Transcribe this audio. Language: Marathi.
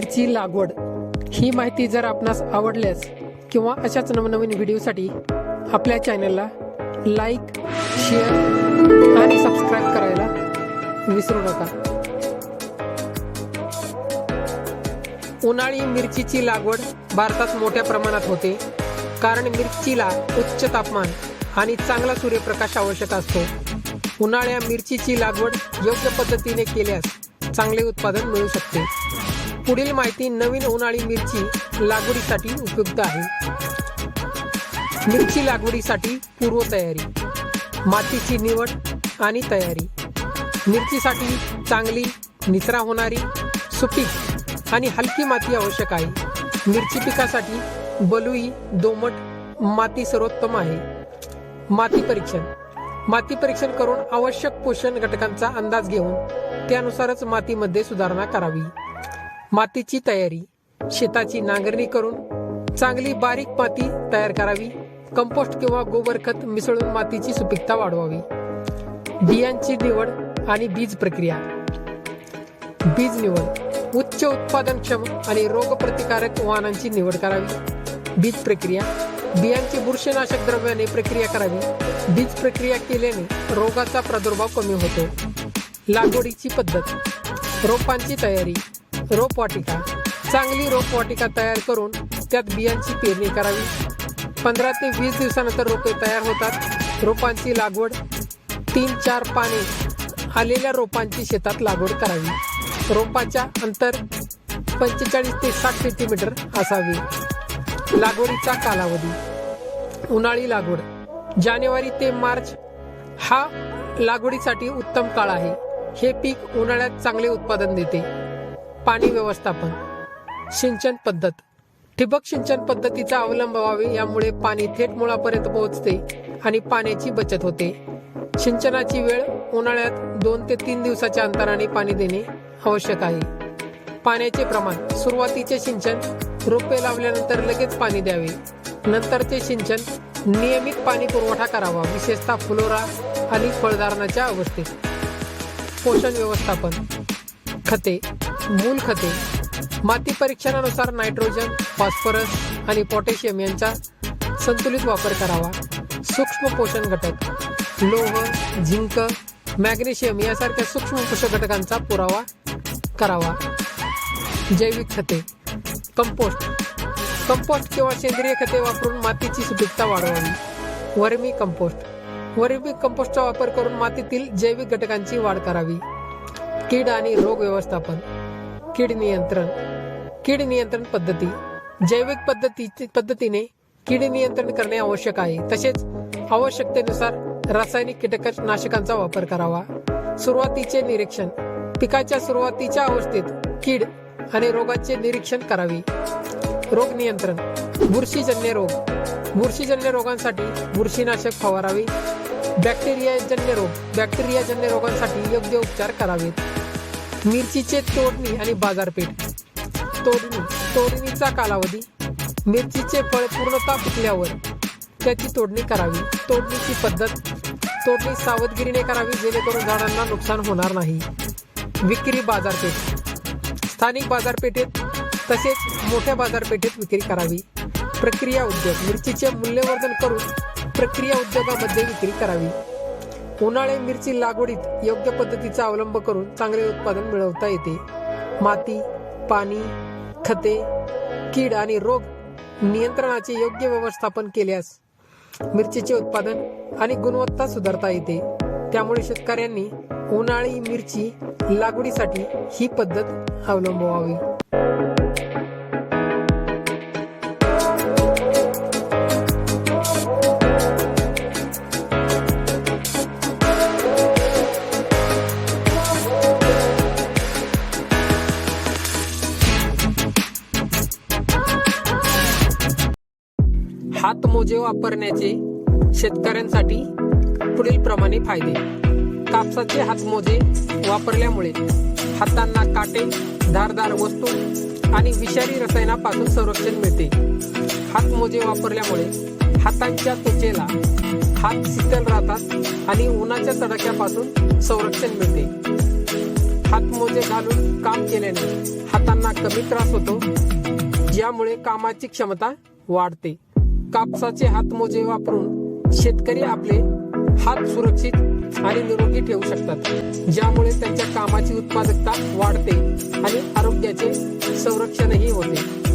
मिरची लागवड. ही माहिती जर आपणास आवडल्यास किंवा अशाच नवनवीन व्हिडिओसाठी आपल्या चॅनलला लाईक शेअर आणि सबस्क्राईब करायला विसरू नका. उन्हाळी मिरचीची लागवड भारतात मोठ्या प्रमाणात होते. कारण मिरचीला उच्च तापमान आणि चांगला सूर्यप्रकाश आवश्यक असतो. उन्हाळ्या मिरचीची लागवड योग्य पद्धतीने केल्यास चांगले उत्पादन मिळू शकते. पुढील माहिती नवीन उन्हाळी मिरची लागवडीसाठी उपयुक्त आहे. मिरची लागवडीसाठी पूर्वतयारी मातीची निवड आणि तयारी. मिरचीसाठी चांगली निचरा होणारी सुपीक आणि हलकी माती आवश्यक आहे. मिरची पिकासाठी बलुई दोमट माती सर्वोत्तम आहे. माती परीक्षण. माती परीक्षण करून आवश्यक पोषण घटकांचा अंदाज घेऊन त्यानुसारच मातीमध्ये सुधारणा करावी. मातीची तयारी शेताची नांगरणी करून चांगली बारीक माती तयार करावी कंपोस्ट किंवा गोबर खत मिसळून मातीची सुपीकता वाढवावी. बियांची निवड आणि बीज प्रक्रिया. बीज निवड उच्च उत्पादनक्षम आणि रोगप्रतिकारक वाहनांची निवड करावी. बीज प्रक्रिया बियांची बुरशीनाशक द्रव्याने प्रक्रिया करावी. बीज प्रक्रिया केल्याने रोगाचा प्रादुर्भाव कमी होतो. लागवडीची पद्धत रोपांची तयारी रोपवाटिका. चांगली रोपवाटिका तयार करून त्यात बियांची पेरणी करावी. पंधरा ते वीस दिवसानंतर रोपे तयार होतात. रोपांची लागवड तीन चार पाने आलेल्या रोपांची शेतात लागवड करावी. रोपाच्या अंतर पंचेचाळीस ते साठ सेंटीमीटर असावे. लागवडीचा कालावधी. उन्हाळी लागवड. जानेवारी ते मार्च हा लागवडीसाठी उत्तम काळ आहे. हे पीक उन्हाळ्यात चांगले उत्पादन देते. पाणी व्यवस्थापन सिंचन पद्धत. ठिबक सिंचन पद्धतीचा अवलंब व्हावे यामुळे पाणी थेट मुळापर्यंत पोहोचते आणि पाण्याची बचत होते. सिंचनाची वेळ उन्हाळ्यात दोन ते तीन दिवसाच्या अंतराने पाणी देणे आवश्यक आहे. पाण्याचे प्रमाण सुरुवातीचे सिंचन रोपे लावल्यानंतर लगेच पाणी द्यावे. नंतरचे सिंचन नियमित पाणी पुरवठा करावा विशेषतः फुलोरा आणि फळधारणाच्या अवस्थेत. पोषण व्यवस्थापन खते मूल खते. माती परीक्षणानुसार नायट्रोजन फॉस्फरस आणि पोटॅशियम यांचा संतुलित वापर करावा. सूक्ष्म पोषण घटक लोह झिंक मॅग्नेशियम यासारख्या सूक्ष्म पोषक घटकांचा पुरावा करावा. जैविक खते कंपोस्ट. कंपोस्ट किंवा सेंद्रिय खते वापरून मातीची सुपीकता वाढवावी. वर्मी कंपोस्ट. वर्मी कंपोस्टचा वापर करून मातीतील जैविक घटकांची वाढ करावी. कीड आणि रोग व्यवस्थापन. कीड नियंत्रण. कीड नियंत्रण पद्धती. जैविक पद्धती पद्धतीने कीड नियंत्रण करणे आवश्यक आहे. तसेच आवश्यकतेनुसार रासायनिक कीटकनाशकांचा वापर करावा. सुरुवातीचे निरीक्षण. पिकाच्या सुरुवातीच्या अवस्थेत कीड आणि रोगाचे निरीक्षण करावे. रोग नियंत्रण. बुरशीजन्य रोग. बुरशीजन्य रोगांसाठी बुरशीनाशक फवारावे. बॅक्टेरियाजन्य रोग. बॅक्टेरियाजन्य रोगांसाठी योग्य उपचार करावेत. मिरचीचे तोडणी आणि बाजारपेठ. तोडणी तोडणीचा कालावधी. मिरचीचे फळ पूर्णतः पिकल्यावर त्याची तोडणी करावी. तोडणीची पद्धत. तोडणी सावधगिरीने करावी जेणेकरून झाडांना नुकसान होणार नाही. विक्री बाजारपेठ. स्थानिक बाजारपेठेत तसेच मोठ्या बाजारपेठेत विक्री करावी. प्रक्रिया उद्योग. मिरचीचे मूल्यवर्धन करून प्रक्रिया उद्योगामध्ये विक्री करावी. उन्हाळे मिरची लागवडीत योग्य पद्धतीचा अवलंब करून चांगले उत्पादन मिळवता येते. माती पाणी खते कीड आणि रोग नियंत्रणाचे योग्य व्यवस्थापन केल्यास मिरचीचे उत्पादन आणि गुणवत्ता सुधारता येते. त्यामुळे शेतकऱ्यांनी उन्हाळी मिरची लागवडीसाठी ही पद्धत अवलंबवावी. मोजे वापरण्याचे शेतकऱ्यांसाठी पुढील प्रमाणे फायदे. कापसाचे हातमोजे वापरल्यामुळे हातांना काटे धारदार वस्तू आणि विषारी रसायनापासून संरक्षण मिळते. हातमोजे वापरल्यामुळे हातांच्या त्वचेला हात शीतल राहतात आणि उन्हाच्या तडाख्यापासून संरक्षण मिळते. हातमोजे घालून काम केल्याने हातांना कमी त्रास होतो ज्यामुळे कामाची क्षमता वाढते. कापसाचे हातमोजे वापरून शेतकरी आपले हात सुरक्षित आणि निरोगी ठेवू शकतात. ज्यामुळे त्यांच्या कामाची उत्पादकता वाढते आणि आरोग्याचे संरक्षणही होते.